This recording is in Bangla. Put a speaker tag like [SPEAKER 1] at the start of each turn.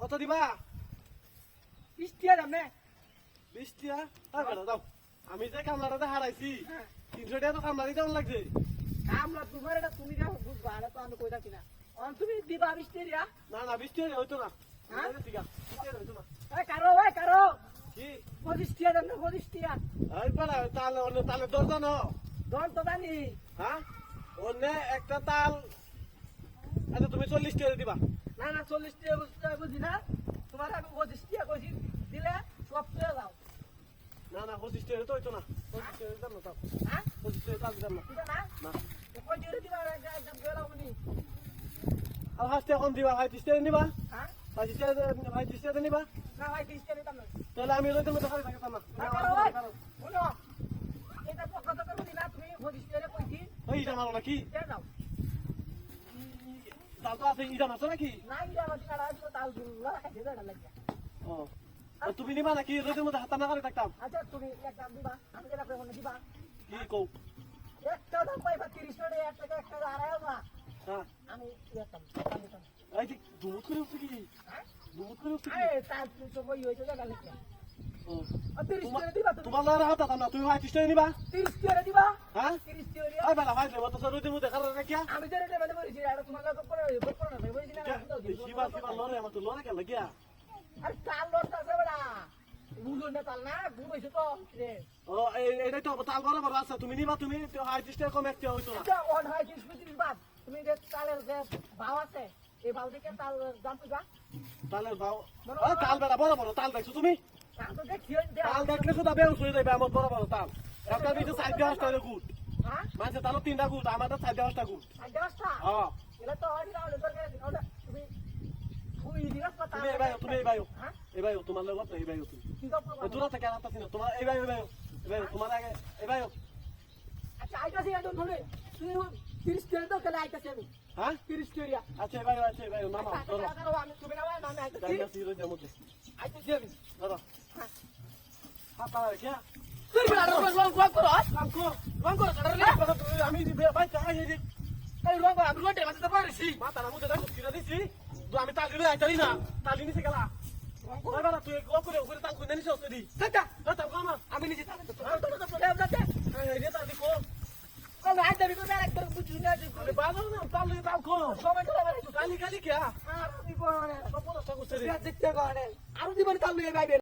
[SPEAKER 1] কত দিবা
[SPEAKER 2] 20 যাম নে
[SPEAKER 1] মিষ্টিয়া টিয়া আর কত আমি যে কামলাটাতে হারাইছি 300 টাকা তো কামলা দিতে লাগছে
[SPEAKER 2] কামলা তোমার এটা তুমি আমি কই থাকি না? তুমি দিবা বৃষ্টিয়া
[SPEAKER 1] না না 20 টাকা হইতো না।
[SPEAKER 2] হ্যাঁ?
[SPEAKER 1] ঠিক আছে 20 টাকা হইতো না।
[SPEAKER 2] এই কারও ওই কারও।
[SPEAKER 1] কি?
[SPEAKER 2] পঁচিশটিয়া যাম না পঁচিশটিয়া
[SPEAKER 1] এই বেটা তাল অন্য তালে দরজা ন
[SPEAKER 2] দন তো জানি।
[SPEAKER 1] হ্যাঁ? অন্য একটা তাল। আচ্ছা তুমি 40 টাকা দিবা।
[SPEAKER 2] না না বুঝতে বুঝি না? তোমার আমি পঁচিশটিয়া কইছি দিলে সব পেয়ে যাও।
[SPEAKER 1] না না 25 টাকা তো হইতো না। 25 টাকা দিতাম না তাও।
[SPEAKER 2] হ্যাঁ?
[SPEAKER 1] 25 টাকা তাল দিতাম না?
[SPEAKER 2] না
[SPEAKER 1] না
[SPEAKER 2] কই দিয়ে দিবা একদম গেলাম উনি
[SPEAKER 1] আর হাসতে এখন দিবা ভাই 30 টাকা নিবা
[SPEAKER 2] হ্যাঁ
[SPEAKER 1] ভাই 30 ভাই 30 নিবা
[SPEAKER 2] না ভাই তিরিশটিয়া দিতাম না
[SPEAKER 1] তাহলে আমি না
[SPEAKER 2] এটা না তুমি পঁচিশটিয়া কইছি
[SPEAKER 1] ওই ইটা মারো নাকি তো আছে ইটা মারছো নাকি
[SPEAKER 2] না তাল লাগিয়া
[SPEAKER 1] ও তুমি নিবা নাকি রইতে মতো হাত না করে থাকতাম
[SPEAKER 2] আচ্ছা তুমি দিবা আমি যেটা করে দিবা
[SPEAKER 1] কি কও
[SPEAKER 2] একটা দাম পাইবা টাকা টাকা
[SPEAKER 1] হ্যাঁ
[SPEAKER 2] আমি
[SPEAKER 1] দুমুত করে উঠছে কি
[SPEAKER 2] হ্যাঁ
[SPEAKER 1] দুমুত করে উঠছে কি
[SPEAKER 2] তার তো বই হইছে জায়গা লিখে
[SPEAKER 1] ও,
[SPEAKER 2] তিরিশ টাকা দিবা তুমি
[SPEAKER 1] তোমার লড়া হাত না তুমি ভাই 30 টাকা নিবা
[SPEAKER 2] তিরিশ টাকা দিবা
[SPEAKER 1] হ্যাঁ
[SPEAKER 2] তিরিশ টাকা
[SPEAKER 1] বেলা ভাই দেবো তো রইতে মতো খারাপ রাখিয়া
[SPEAKER 2] আমি যে রেটে মানে বলেছি আর তোমার বই পড়ে না
[SPEAKER 1] শিবা শিবা আমার তো লড়ে কেন লাগিয়া
[SPEAKER 2] আরে তাল লড়তে আছে বড়া তাল না ঘুমাইছো তো রে
[SPEAKER 1] ও এই- এইটাই তো তাল বড় বড় আছে। তুমি নিবা তুমি। তো হাই 30 টাকা কম একটা হইতো
[SPEAKER 2] তুমি যে তালের যে ভাও আছে এই ভাও তাল দাম পাইবা
[SPEAKER 1] তালের ভাও তাল বেড়া বড় বড় তাল দেখছ তুমি? তাল দেখলে শুধু বেউস হয়ে যাবে আমার বড় বড় তাল। একটা দিতে সাইড দেওয়া আসতে গুড মানে তিনটা গুড আমাদের সাইড আসতে গুড
[SPEAKER 2] আর দশটা
[SPEAKER 1] হ্যাঁ
[SPEAKER 2] এটা তো তুমি
[SPEAKER 1] তুমি এই তুমি এই ভাই
[SPEAKER 2] হ্যাঁ?
[SPEAKER 1] তোমার লগত এই ভাই তুমি।
[SPEAKER 2] করব
[SPEAKER 1] থেকে না তোমার এই এই ভাই এই তোমার আগে এই ভাই
[SPEAKER 2] আচ্ছা আইতাছি একদম ধরে। তুই 30 টাকা তো কেন আইতাছি আমি।
[SPEAKER 1] হ্যাঁ?
[SPEAKER 2] 30 টাকা
[SPEAKER 1] আচ্ছা এই ভাই আচ্ছা এই ভাই নামা ধরো।
[SPEAKER 2] আমি তুমি না ভাই আমি আইতাছি।
[SPEAKER 1] জায়গা সিরো যেমন
[SPEAKER 2] আইতাছি আমি।
[SPEAKER 1] ধরো। হাত আর কি? আমি ভাই চাই এই
[SPEAKER 2] এই রং আমি রোটে মাঝে পারিছি
[SPEAKER 1] মাথা না মুখে দেখো কিরা দিছি। আমি তাল দিলে আইতারি না তাল দিছি গেলা তুই ও করে ও করে তাল কোনে নিছ ওসদি
[SPEAKER 2] টাকা
[SPEAKER 1] না তাল কামা
[SPEAKER 2] আমি নিজে টাকা তো তো তো তো যাচ্ছে
[SPEAKER 1] এই রে তাল দিকো
[SPEAKER 2] কোন আইতাবি তো আর একবার বুঝি না যে
[SPEAKER 1] আরে বাবা না তাল তাল কো কালি কালি কে?
[SPEAKER 2] আর
[SPEAKER 1] সব
[SPEAKER 2] দেখতে আর দিবানি তাল বাইবে